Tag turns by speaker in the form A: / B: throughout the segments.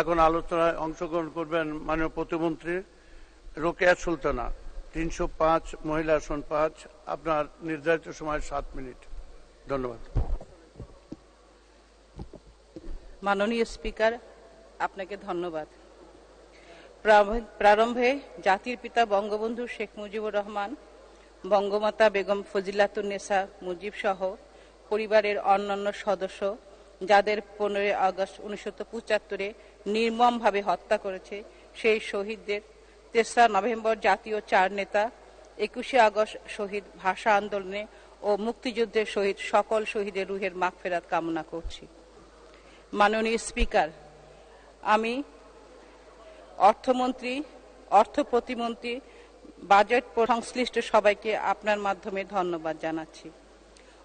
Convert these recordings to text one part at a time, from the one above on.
A: এখন আলোচনায় অংশগ্রহণ করবেন মাননীয় প্রতিমন্ত্রী রোকেয়া সুলতানা, তিনশো পাঁচ মহিলা আসন পাঁচ, আপনার নির্ধারিত সময় সাত মিনিট। ধন্যবাদ।
B: মাননীয় স্পিকার, আপনাকে ধন্যবাদ। প্রারম্ভে জাতির পিতা বঙ্গবন্ধু শেখ মুজিবুর রহমান, বঙ্গমাতা বেগম ফজিলাতুন্নেসা মুজিব সহ পরিবারের অন্যান্য সদস্য, যাদের পনেরোই আগস্ট উনিশশো পঁচাত্তরে নির্মমভাবে হত্যা করেছে সেই শহীদদের। তেসরা নভেম্বর জাতীয় চার নেতা, একুশে আগস্ট শহীদ ভাষা আন্দোলনে ও মুক্তিযুদ্ধের শহীদ সকল শহীদের রুহের মাগফেরাত কামনা করছি। মাননীয় স্পিকার, আমি অর্থমন্ত্রী, অর্থ প্রতিমন্ত্রী, বাজেট সংশ্লিষ্ট সবাইকে আপনার মাধ্যমে ধন্যবাদ জানাচ্ছি।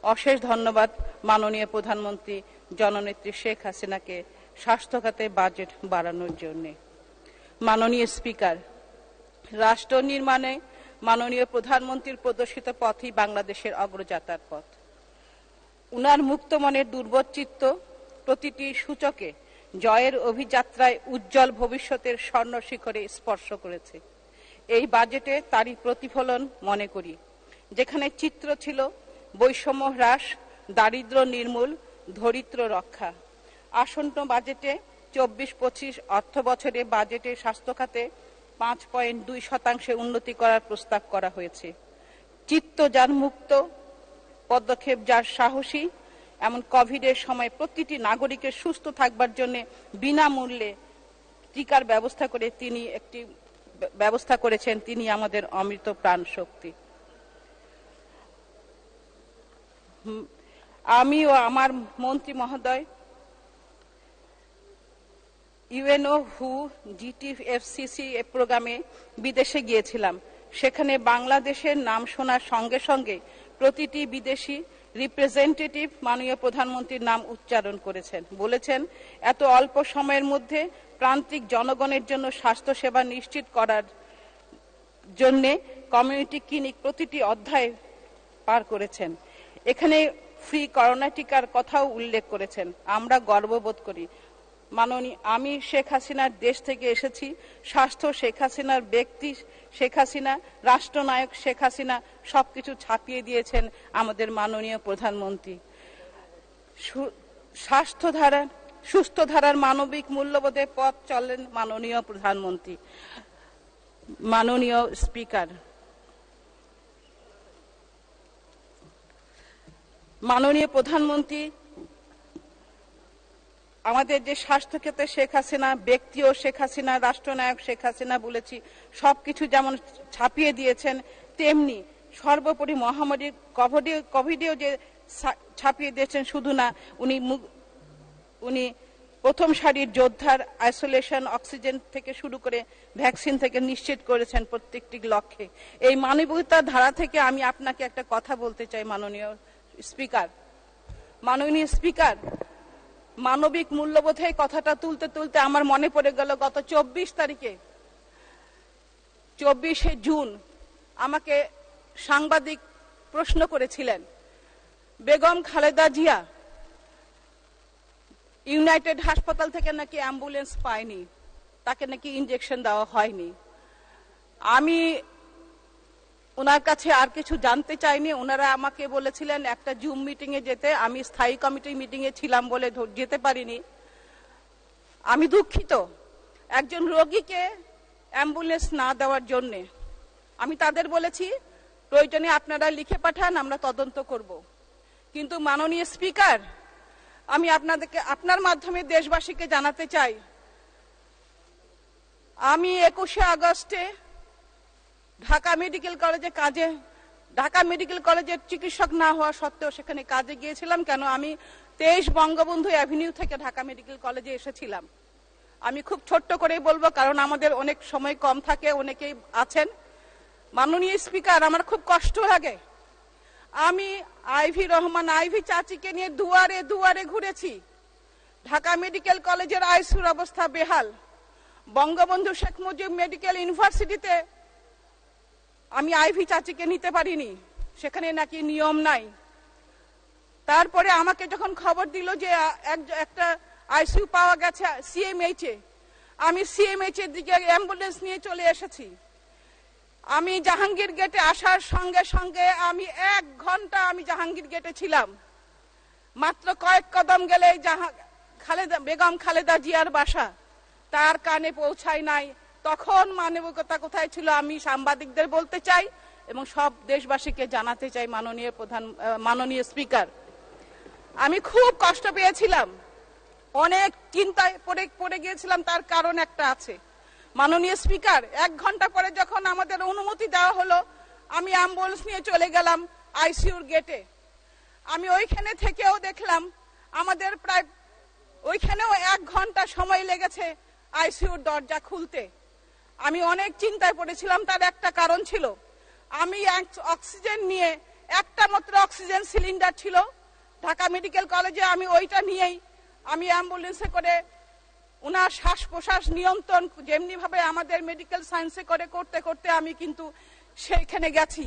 B: অশেষ ধন্যবাদ মাননীয় প্রধানমন্ত্রী, জননেত্রী শেখ হাসিনাকে স্বাস্থ্য খাতে বাজেট বাড়ানোর জন্য। মাননীয় স্পিকার রাষ্ট্র নির্মাণে মাননীয় প্রধানমন্ত্রীর প্রদর্শিত পথই বাংলাদেশের অগ্রযাত্রার পথ। উনার মুক্তমনের দুর্বোধ চিত্ত প্রতিটি সূচকে জয়ের অভিযাত্রায় উজ্জ্বল ভবিষ্যতের স্বর্ণ শিখরে স্পর্শ করেছে। এই বাজেটে তারই প্রতিফলন মনে করি। যেখানে চিত্র ছিল বৈষম্য হ্রাস, দারিদ্র নির্মূল, ধরিত্র রক্ষা। আসন্ন বাজেটে চব্বিশ পঁচিশ অর্থ বছরে বাজেটে স্বাস্থ্য খাতে পাঁচ পয়েন্ট দুই শতাংশে উন্নতি করার প্রস্তাব করা হয়েছে। চিত্ত যার মুক্ত পদক্ষেপ যার সাহসী, এমন কোভিডের সময় প্রতিটি নাগরিকের সুস্থ থাকবার জন্য বিনামূল্যে টিকার ব্যবস্থা করে তিনি একটি ব্যবস্থা করেছেন, তিনি আমাদের অমৃত প্রাণ শক্তি। আমি ও আমার মন্ত্রী মহোদয় ইউএনও হু জিটিএফসিসি প্রোগ্রামে বিদেশে গিয়েছিলাম। সেখানে বাংলাদেশের নাম শোনার সঙ্গে সঙ্গে প্রতিটি বিদেশি রিপ্রেজেন্টেটিভ মাননীয় প্রধানমন্ত্রীর নাম উচ্চারণ করেছেন। বলেছেন, এত অল্প সময়ের মধ্যে প্রান্তিক জনগণের জন্য স্বাস্থ্যসেবা নিশ্চিত করার জন্য কমিউনিটি ক্লিনিক প্রতিটি অধ্যায় পার করেছেন। এখানে ফ্রি করোনা টিকার কথাও উল্লেখ করেছেন। আমরা গর্ববোধ করি। মাননীয়, আমি শেখ হাসিনার দেশ থেকে এসেছি, স্বাস্থ্য শেখ হাসিনার ব্যক্তি শেখ হাসিনা, রাষ্ট্রনায়ক শেখ হাসিনা, সবকিছু ছাপিয়ে দিয়েছেন আমাদের মাননীয় প্রধানমন্ত্রী। স্বাস্থ্য ধারা সুস্থ ধারার মানবিক মূল্যবোধে পথ চলেন মাননীয় প্রধানমন্ত্রী। মাননীয় স্পিকার। মাননীয় প্রধানমন্ত্রী আমাদের যে স্বাস্থ্য ক্ষেত্রে শেখ হাসিনা, ব্যক্তিও শেখ হাসিনা, রাষ্ট্রনায়ক শেখ হাসিনা বলেছি, সবকিছু যেমন ছাপিয়ে দিয়েছেন, তেমনি সর্বোপরি মহামারী কোভিডে কোভিডেও যে ছাপিয়ে দিয়েছেন শুধু না, উনি উনি প্রথম সারির যোদ্ধার আইসোলেশন অক্সিজেন থেকে শুরু করে ভ্যাকসিন থেকে নিশ্চিত করেছেন প্রত্যেকটি লক্ষ্যে। এই মানবিকতার ধারা থেকে আমি আপনাকে একটা কথা বলতে চাই, মাননীয় স্পিকার। মাননীয় স্পিকার মানবিক মূল্যবোধে কথাটা তুলতে তুলতে আমার মনে পড়ে গেল গত চব্বিশ তারিখে, চব্বিশে জুন আমাকে সাংবাদিক প্রশ্ন করেছিলেন, বেগম খালেদা জিয়া ইউনাইটেড হাসপাতাল থেকে নাকি অ্যাম্বুলেন্স পায়নি, তাকে নাকি ইনজেকশন দেওয়া হয়নি। আমি ওনার কাছে আর কিছু জানতে চাইনি। ওনারা আমাকে বলেছিলেন, একটা জুম মিটিং এ যেতে, আমি স্থায়ী কমিটি মিটিং এ ছিলাম বলে যেতে পারিনি। আমি দুঃখিত একজন রোগীকে অ্যাম্বুলেন্স না দেওয়ার জন্যে। আমি তাদের বলেছি, প্রয়োজনে আপনারা লিখে পাঠান, আমরা তদন্ত করব। কিন্তু মাননীয় স্পিকার, আমি আপনাদেরকে, আপনার মাধ্যমে দেশবাসীকে জানাতে চাই, আমি একুশে আগস্টে ঢাকা মেডিকেল কলেজে কাজে, ঢাকা মেডিকেল কলেজের চিকিৎসক না হওয়া সত্ত্বেও সেখানে কাজে গিয়েছিলাম কেন? আমি তেইশ বঙ্গবন্ধু অ্যাভিনিউ থেকে ঢাকা মেডিকেল কলেজে এসেছিলাম। আমি খুব ছোট্ট করেই বলব, কারণ আমাদের অনেক সময় কম থাকে, অনেকেই আছেন। মাননীয় স্পিকার, আমার খুব কষ্ট লাগে। আমি আইভি রহমান, আইভি চাচিকে নিয়ে দুয়ারে দুয়ারে ঘুরেছি। ঢাকা মেডিকেল কলেজের আইসুর অবস্থা বেহাল। বঙ্গবন্ধু শেখ মুজিব মেডিকেল ইউনিভার্সিটিতে আমি আইভি চাচিকে নিতে পারিনি। সেখানে নাকি নিয়ম নাই। তারপরে আমাকে যখন খবর দিল যে এক- একটা আইসিইউ পাওয়া গেছে সিএমএইচ এ, আমি সিএমএইচ এর দিকে অ্যাম্বুলেন্স নিয়ে চলে এসেছি। আমি জাহাঙ্গীর গেটে আসার সঙ্গে সঙ্গে আমি এক ঘণ্টা আমি জাহাঙ্গীর গেটে ছিলাম। মাত্র কয়েক কদম গেলে খালেদা বেগম খালেদা জিয়ার বাসা। তার কানে পৌঁছায় নাই। তখন মানবিকতা কোথায় ছিল আমি সাংবাদিকদের বলতে চাই এবং সব দেশবাসীকে জানাতে চাই মাননীয় প্রধান মাননীয় স্পিকার। আমি খুব কষ্ট পেয়েছিলাম। অনেক চিন্তায় পড়ে পড়ে গিয়েছিলাম, তার কারণ একটা আছে। মাননীয় স্পিকার, এক ঘণ্টা পরে যখন আমাদের অনুমতি দেওয়া হলো, আমি অ্যাম্বুলেন্স নিয়ে চলে গেলাম আইসিইউর গেটে। আমি ওইখানে থেকেও দেখলাম আমাদের প্রায়, ওইখানেও এক ঘণ্টা সময় লেগেছে আইসিইউর দরজা খুলতে। আমি অনেক চিন্তায় পড়েছিলাম, তার একটা কারণ ছিল। আমি অক্সিজেন নিয়ে, একটা মাত্র অক্সিজেন সিলিন্ডার ছিল। ঢাকা মেডিকেল কলেজে আমি ওইটা নিয়েই, আমি অ্যাম্বুলেন্সে করে ওনার শ্বাস প্রশ্বাস নিয়ন্ত্রণ যেমনি ভাবে আমাদের মেডিকেল সায়েন্সে করে করতে করতে আমি কিন্তু সেইখানে গেছি।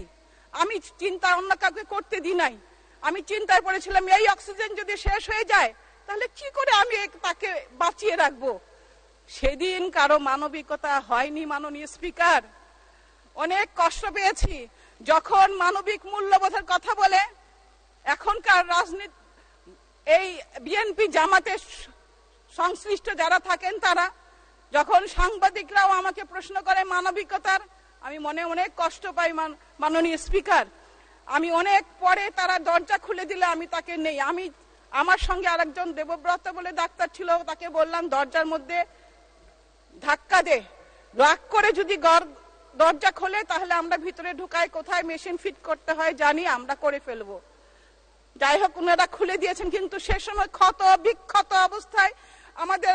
B: আমি চিন্তা অন্য কাউকে করতে দিই নাই। আমি চিন্তায় পড়েছিলাম, এই অক্সিজেন যদি শেষ হয়ে যায়, তাহলে কি করে আমি তাকে বাঁচিয়ে রাখব? সেদিন কারও মানবিকতা হয়নি মাননীয় স্পিকার। অনেক কষ্ট পেয়েছি। যখন মানবিক মূল্যবোধের কথা বলে, এখনকার রাজনীতি, এই বিএনপি জামাতের স- সংশ্লিষ্ট যারা থাকেন তারা, যখন সাংবাদিকরাও আমাকে প্রশ্ন করে মানবিকতার, আমি মনে অনেক কষ্ট পাই মান- মাননীয় স্পিকার। আমি অনেক পরে তারা দরজা খুলে দিলে আমি তাকে নেই। আমি আমার সঙ্গে আরেকজন দেবব্রত বলে ডাক্তার ছিল, তাকে বললাম, দরজার মধ্যে ধাক্কা দে। রাগ করে যদি গর- দরজা খোলে তাহলে আমরা ভিতরে ঢুকাই। কোথায় মেশিন ফিট করতে হয় জানি আমরা করে ফেলব। যাই হোক ওনারা খুলে দিয়েছেন কিন্তু সে সময় ক্ষত বিক্ষত অবস্থায় আমাদের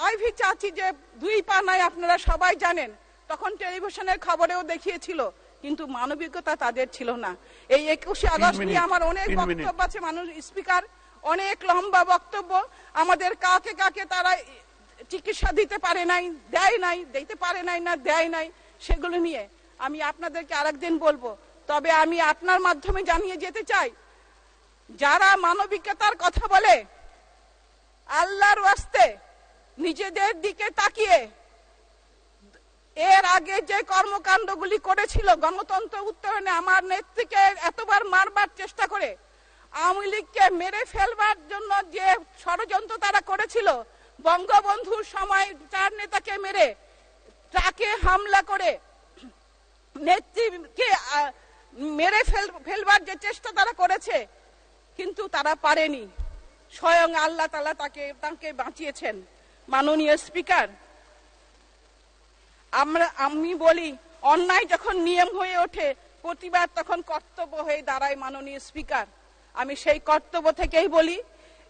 B: আইভি চাচি যে দুই পা নাই আপনারা সবাই জানেন তখন টেলিভিশনের খবরেও দেখিয়েছিল কিন্তু মানবিকতা তাদের ছিল না। এই একুশে আগস্ট নিয়ে আমার অনেক বক্তব্য আছে মানুষ স্পিকার অনেক লম্বা বক্তব্য। আমাদের কাকে কাকে তারা চিকিৎসা দিতে পারে নাই, দেয় নাই, দিতে পারে নাই না, দেয় নাই, সেগুলো নিয়ে আমি আপনাদেরকে আরেকদিন বলব। তবে আমি আপনার মাধ্যমে জানিয়ে যেতে চাই, যারা মানবিকতার কথা বলে, আল্লাহর ওয়াস্তে নিজেদের দিকে তাকিয়ে, এর আগে যে কর্মকাণ্ডগুলি করেছিল গণতন্ত্র উত্তরণে আমার নেত্রীকে এতবার মারবার চেষ্টা করে, আওয়ামী লীগকে মেরে ফেলবার জন্য যে ষড়যন্ত্র তারা করেছিল বঙ্গবন্ধুর সময় চার নেতাকে মেরে, ট্রাকে হামলা করে, নেত্রীকে মেরে ফেল, ফেলবার যে চেষ্টা তারা করেছে, কিন্তু তারা পারেনি। স্বয়ং আল্লাহ তালা তাকে তাকে বাঁচিয়েছেন। মাননীয় স্পিকার, আমরা, আমি বলি, অন্যায় যখন নিয়ম হয়ে ওঠে, প্রতিবাদ তখন কর্তব্য হয়ে দাঁড়ায় মাননীয় স্পিকার। আমি সেই কর্তব্য থেকেই বলি,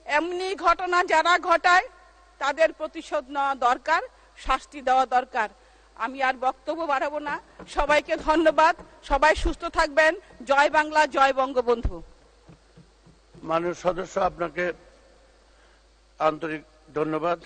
B: এমনি ঘটনা যারা ঘটায় তাদের প্রতিশোধ নেওয়া দরকার, শাস্তি দেওয়া দরকার। আমি আর বক্তব্য বাড়াবো না। সবাইকে ধন্যবাদ। সবাই সুস্থ থাকবেন। জয় বাংলা, জয় বঙ্গবন্ধু।
A: মানুষ সদস্য, আপনাকে আন্তরিক ধন্যবাদ।